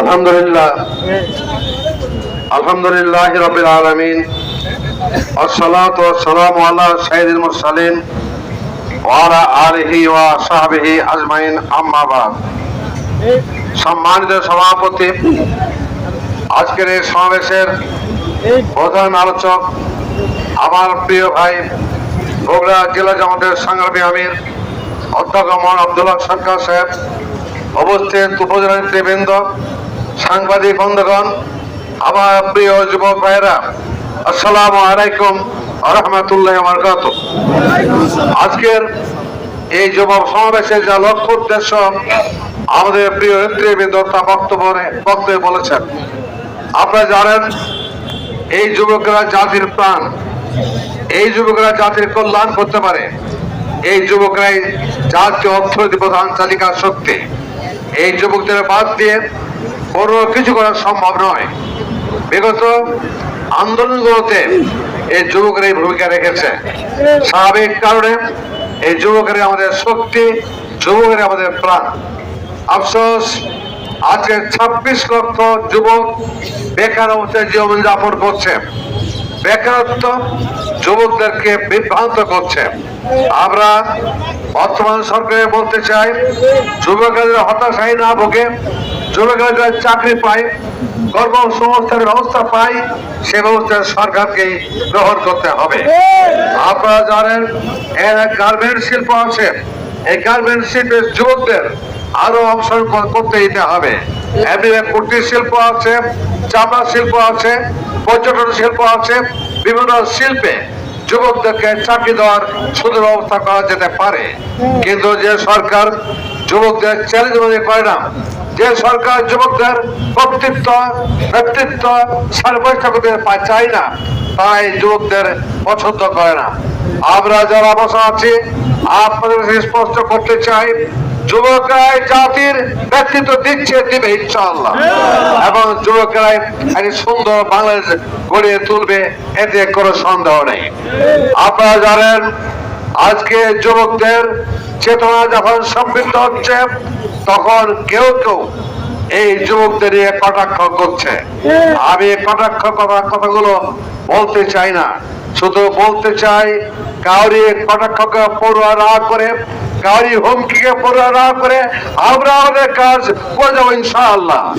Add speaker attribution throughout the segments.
Speaker 1: আলহামদুলিল্লাহ। আলহামদুলিল্লাহ রবিল আলমিন। আসসালাত সালাম আল্লাহ সাহেদ মুরসালিন। আজমাইন আম্মাবাদ সম্মানিত সভাপতি, আজকের এই সমাবেশের প্রধান আলোচক, আমার প্রিয় ভাই, বগুড়া জেলা জামাতের সাংগ্রামী আমির, অধ্যক্ষ মোহাম্মদ আবদুল্লাহ সরকার সাহেব অবস্থিত উপজেলা নেতৃবৃন্দ, সাংবাদিক বন্ধগণ, আমার প্রিয় যুবক ভাইয়েরা, আসসালামু আলাইকুম। আজকের এই যুবক সমাবেশের যা লক্ষ্য উদ্দেশ্য, আমাদের প্রিয় নেতৃবৃন্দ তা বক্তব্য বক্তব্যে বলেছেন, আপনারা জানেন, এই যুবকরা জাতির প্রাণ, এই যুবকরা জাতির কল্যাণ করতে পারে, এই যুবকরাই জাতীয় অর্থনৈতিক প্রধান চালিকার শক্তি। এই যুবকদের বাদ দিয়ে কোনো কিছু করা সম্ভব নয়। বিগত আন্দোলনগুলোতে এই যুবকরা এই ভূমিকা রেখেছে। স্বাভাবিক কারণে এই যুবকের আমাদের শক্তি, যুবকের আমাদের প্রাণ। আফসোস, আজকে ছাব্বিশ লক্ষ যুবক বেকার অবস্থায় জীবনযাপন করছে। বেকারত্ব যুবকদেরকে বিভ্রান্ত করছে। আমরা বর্তমান সরকারে বলতে চাই, যুবকেরা হতাশায় না ভোগে যুবকেরা চাকরি পায়, কর্মসংস্থানের ব্যবস্থা পায়, সে ব্যবস্থা সরকারকে গ্রহণ করতে হবে। আপনারা জানেন, এর গার্মেন্ট শিল্প আছে। এই গার্মেন্ট শিল্পের যুবকদের আরও অংশগ্রহণ করতে দিতে হবে। কুটির শিল্প আছে, চামড়া শিল্প আছে, পর্যটন শিল্প আছে। বিভিন্ন শিল্পে যুবকদেরকে চাকরি দেওয়ার সুন্দর ব্যবস্থা করা যেতে পারে। কিন্তু যে সরকার যুবকদের চ্যালেঞ্জ করে না যে সরকার যুবকদের কর্তৃত্ব ব্যক্তিত্ব সার্বস্ত করতে চায় না, তাই যুবকদের পছন্দ করে না। আমরা যারা বসা আছি, আপনাদের স্পষ্ট করতে চাই যুবকরাই জাতির ব্যক্তিত্ব দিচ্ছে দিবে, ইনশাআল্লাহ। এবং যুবকরাই একটি সুন্দর বাংলাদেশ গড়িয়ে তুলবে, এতে কোনো সন্দেহ নেই। আপনারা জানেন, আজকে যুবকদের চেতনা যখন সমৃদ্ধ হচ্ছে তখন কেউ কেউ এই যুবকদের কটাক্ষ করছে। আমি কটাক্ষ করার কথাগুলো বলতে চাই না। শুধু বলতে চাই, কাউরি কটাক্ষকে পড়ুয়া না করে কাউরি হুমকিকে পড়ুয়া না করে আমরা আমাদের কাজ করে যাব ইনশাআল্লাহ।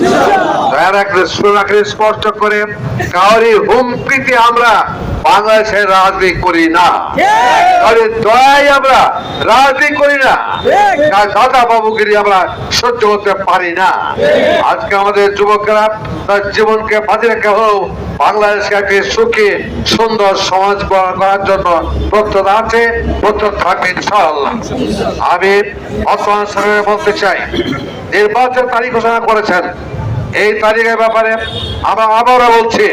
Speaker 1: সুরাকে স্পষ্ট করে কাউরি হুমকিতে আমরা বাংলাদেশের রাজনীতি করি না। কাউরি দয়াই আমরা রাজনীতি করি না। দাদা বাবুগিরি আমরা সহ্য করতে পারি না। আজকে আমাদের যুবকরা তার জীবনকে বাঁধে রেখে হোক বাংলাদেশকে একটি সুখী, সুন্দর সমাজ গড়া- করার জন্য প্রস্তুত আছে, প্রস্তুত থাকবে ইনশাআল্লাহ। আমি বর্তমান সরকারে বলতে চাই। নির্বাচন তারিখ ঘোষণা করেছেন। এই তারিখের ব্যাপারে আমরা আবারও বলছি,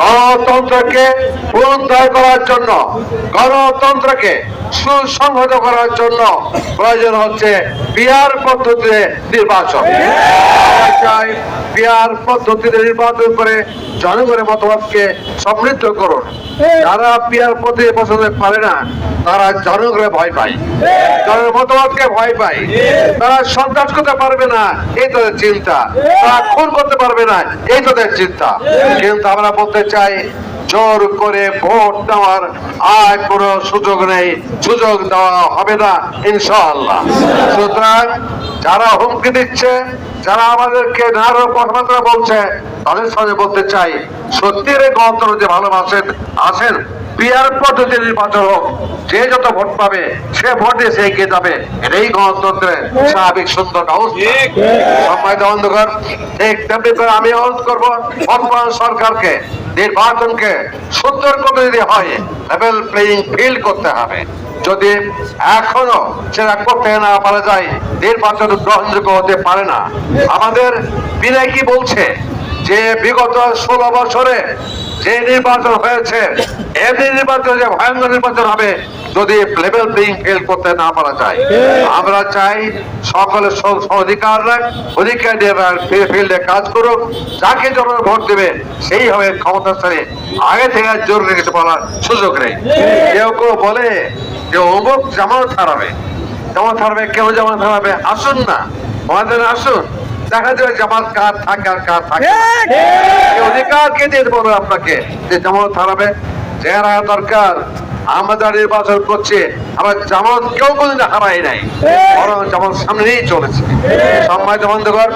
Speaker 1: গণতন্ত্রকে পুনরুদ্ধার করার জন্য, গণতন্ত্রকে সুসংহত করার জন্য প্রয়োজন হচ্ছে বিহার পদ্ধতিতে নির্বাচন। বিহার পদ্ধতিতে নির্বাচন করে জনগণের মতামতকে সমৃদ্ধ করুন। যারা বিহার পদ্ধতি পছন্দ পারে না, তারা জনগণের ভয় পায়। জনের মতামতকে ভয় পায়। তারা সন্ত্রাস করতে পারবে না, এই তাদের চিন্তা। তারা খুন করতে পারবে না, এই তাদের চিন্তা। কিন্তু আমরা বলতে চাই, জোর করে ভোট দেওয়ার আর কোনো সুযোগ নেই। সুযোগ দেওয়া হবে না, ইনশাআল্লাহ। সুতরাং যারা হুমকি দিচ্ছে যারা আমাদেরকে নারো কথাবার্তা বলছে, তাদের সঙ্গে বলতে চাই, সত্যি রে গণতন্ত্র যে ভালোবাসেন, আসেন। পিয়ার পদ্ধতি নির্বাচন হোক যে যত ভোট পাবে সে ভোট দিয়ে সে এগিয়ে যাবে। এটাই গণতন্ত্রের স্বাভাবিক সুন্দর অবস্থা সম্মানিত ঠিক তেমনি করে আমি অনুরোধ করব বর্তমান সরকারকে নির্বাচনকে সুন্দর করতে যদি হয় লেভেল প্লেইং ফিল্ড করতে হবে। যদি এখনও সেটা করতে না পারা যায় নির্বাচন গ্রহণযোগ্য হতে পারে না। আমাদের বিনয় কি বলছে? যে বিগত ষোলো বছরে যে নির্বাচন হয়েছে এদের নির্বাচন যে ভয়ঙ্কর নির্বাচন হবে, যদি লেভেল প্লেইং ফিল্ড করতে না পারা যায়। আমরা চাই সকলের অধিকার রাখ, অধিকার দিয়ে ফিল্ডে কাজ করুক, যাকে জনগণ ভোট দেবে, সেই হবে ক্ষমতাস্থানে আগে থেকে জরুরি কিছু বলার সুযোগ নেই। কেউ কেউ বলে যে অমুক জামানত হারাবে। জামাত হারাবে, কেউ জামাত হারাবে, আসুন না। আমাদের আসুন। দেখা যাবে জামাত কার থাকে। আর কার থাকে না। কে দিয়ে বলব আপনাকে? যে জামাত হারাবে যারা দরকার আমরা যারা নির্বাচন করছে আমরা জামাত কেউ কোনদিন হারাই নাই। বরং জামাত সামনে নিয়েই চলেছে সম্মানিত বন্ধুগণ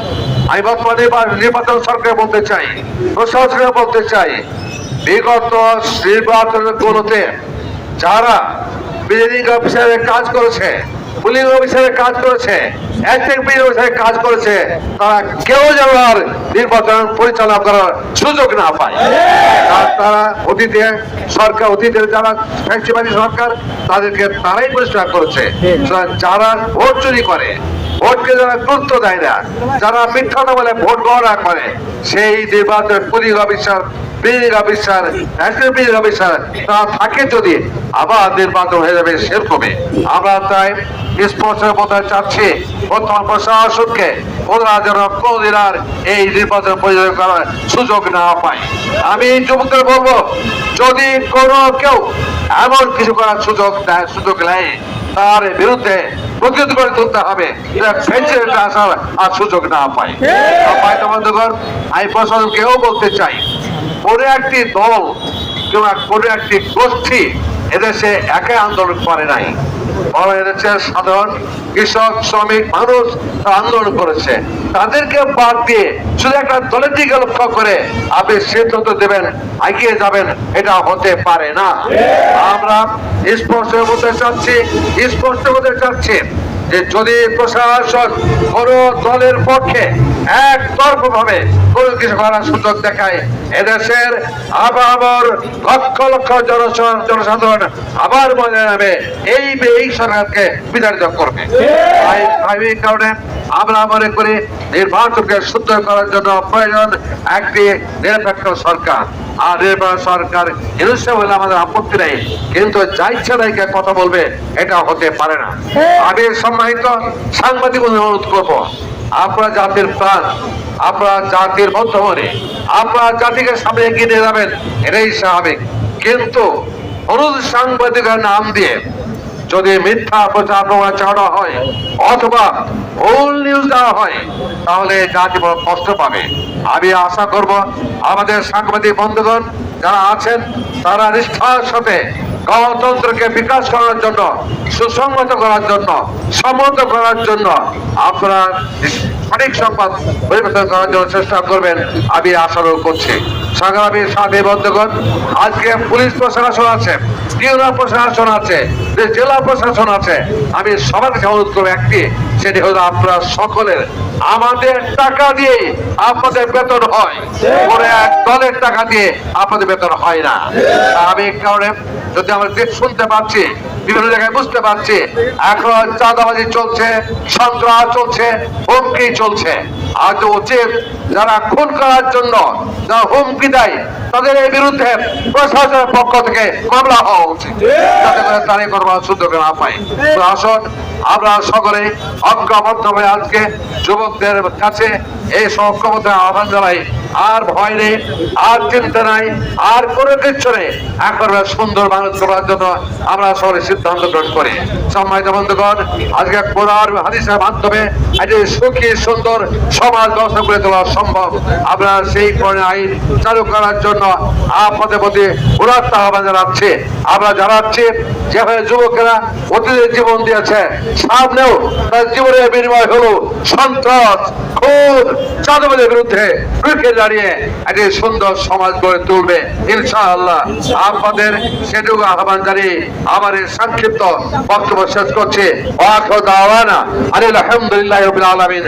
Speaker 1: আমি বর্তমান নির্বা- নির্বাচন সরকার বলতে চাই প্রশাসনে বলতে চাই বিগত নির্বাচনগুলোতে যারা বিল্ডিং অফিসারে কাজ করেছে পুলিশ অফিসারে কাজ করেছে কাজ করেছে, তারা কেউ যেন আর নির্বাচন পরিচালনা করার সুযোগ না পায়। তারা অতীতে সরকার, অতীতের যারা ফ্যাক্টরিবাদী সরকার, তাদেরকে তারাই পরিষ্কার করেছে। যারা ভোট চুরি করে, ভোটকে যারা গুরুত্ব দেয় না, যারা মিথ্যাটা বলে ভোট গণনা করে, সেই নির্বাচনের police officer building officer national building officer তারা থাকে যদি আবার নির্বাচন হয়ে যাবে সেরকমই। আমরা তাই স্পষ্ট বলতে চাচ্ছি বর্তমান প্রশাসনকে ওরা যেন কোনদিন আর এই নির্বাচন পরিচালনা করার সুযোগ না পায়। আমি যুবকদের বলব যদি কোনো কেউ এমন কিছু করার সুযোগ দেয় সুযোগ নেয় তার বিরুদ্ধে প্রতিরোধ করে তুলতে হবে আসার আর সুযোগ না পায়। বন্ধুগণ আমি প্রশাসনকেও বলতে চাই কোনো একটি দল কিংবা কোনো একটি গোষ্ঠী এদেশে একা আন্দোলন করে নাই। বরং এদেশের সাধারণ কৃষক, শ্রমিক, মানুষ আন্দোলন করেছে। তাদেরকে বাদ দিয়ে শুধু একটা দলের দিকে লক্ষ্য করে আপনি সিদ্ধান্ত দেবেন, এগিয়ে যাবেন, এটা হতে পারে না। আমরা স্পষ্ট হতে চাচ্ছি, স্পষ্ট হতে চাচ্ছি। যে যদি প্রশাসন কোন দলের পক্ষে একতরফ ভাবে কোন কিছু করার সুযোগ দেখায় এদেশের আবার লক্ষ লক্ষ জনসাধারণ আবার মনে নেবে এই এই সরকারকে বিতাড়িত করবে। তাই এই কারণে আমরা মনে করি নির্বাচনকে শুদ্ধ করার জন্য প্রয়োজন একটি নিরপেক্ষ সরকার। আর নির্বাচন সরকার হিংসা বলে আমাদের আপত্তি নেই কিন্তু যা ইচ্ছা কথা বলবে এটা হতে পারে না। আমি সম্মানিত সাংবাদিক অনুরোধ করব, আপনারা জাতির প্রাণ, আপনারা জাতির মধ্যমণি আপনারা জাতিকে সামনে এগিয়ে নিয়ে যাবেন, এটাই স্বাভাবিক। কিন্তু হলুদ সাংবাদিকের নাম দিয়ে যদি মিথ্যা প্রচার প্রমাণ চালানো হয়, অথবা ভুল নিউজ দেওয়া হয়, তাহলে জাতি বড় কষ্ট পাবে। আমি আশা করব, আমাদের সাংবাদিক বন্ধুগণ, যারা আছেন, তারা নিষ্ঠার সাথে গণতন্ত্রকে বিকাশ করার জন্য সুসংগত করার জন্য সমত করার জন্য আপনারা সঠিক সংবাদ পরিবর্তন করার জন্য চেষ্টা করবেন আমি আশারও করছি। সংগ্রামী সাথী বন্ধুগণ, আজকে পুলিশ প্রশাসন আছে জেলা প্রশাসন আছে জেলা প্রশাসন আছে, আমি সবার কাছে অনুরোধ করব একটি সেটি হলো আপনারা সকলের আমাদের টাকা দিয়ে আপনাদের বেতন হয়। এক দলের টাকা দিয়ে আপনাদের বেতন হয় না। আমি কারণে যদি আমরা শুনতে পাচ্ছি, বিভিন্ন জায়গায় বুঝতে পারছি, এখন চাঁদাবাজি চলছে, সন্ত্রাস চলছে, হুমকি চলছে। আজ উচিত যারা খুন করার জন্য, যারা হুমকি দেয়, তাদের এই বিরুদ্ধে প্রশাসনের পক্ষ থেকে মামলা হওয়া উচিত। যাতে করে করবার সুযোগ না পায়। আসুন আমরা সকলে ঐক্যবদ্ধ হয়ে আজকে যুবকদের কাছে এই ঐক্যবদ্ধ আহ্বান জানাই। আর ভয় নেই, আর চিন্তা নাই, আর কোনো কিছু নেই। এখন সুন্দর মানুষ করার জন্য আমরা সকলে সিদ্ধান্ত গ্রহণ করি। সম্মানিত বন্ধুগণ, আজকে কোরআন হাদিসের মাধ্যমে একটি সুখী, সুন্দর সমাজ ব্যবস্থা করে তোলা সম্ভব। আমরা সেই কোরআন আইন চালু করার জন্য আপনাদের প্রতি উদাত্ত আহ্বান জানাচ্ছি। আমরা জানাচ্ছি, যেভাবে যুবকেরা অতীতের জীবন দিয়েছে, সামনেও তার জীবনের বিনিময় হলো সন্ত্রাস খুব চাঁদাবাদের বিরুদ্ধে। রুখে দাঁড়িয়ে একটি সুন্দর সমাজ গড়ে তুলবে। ইনশাআল্লাহ আপনাদের সেটুকু আহ্বান জানিয়ে আমার এই সংক্ষিপ্ত বক্তব্য শেষ করছি। আলহামদুলিল্লাহ আলমিন।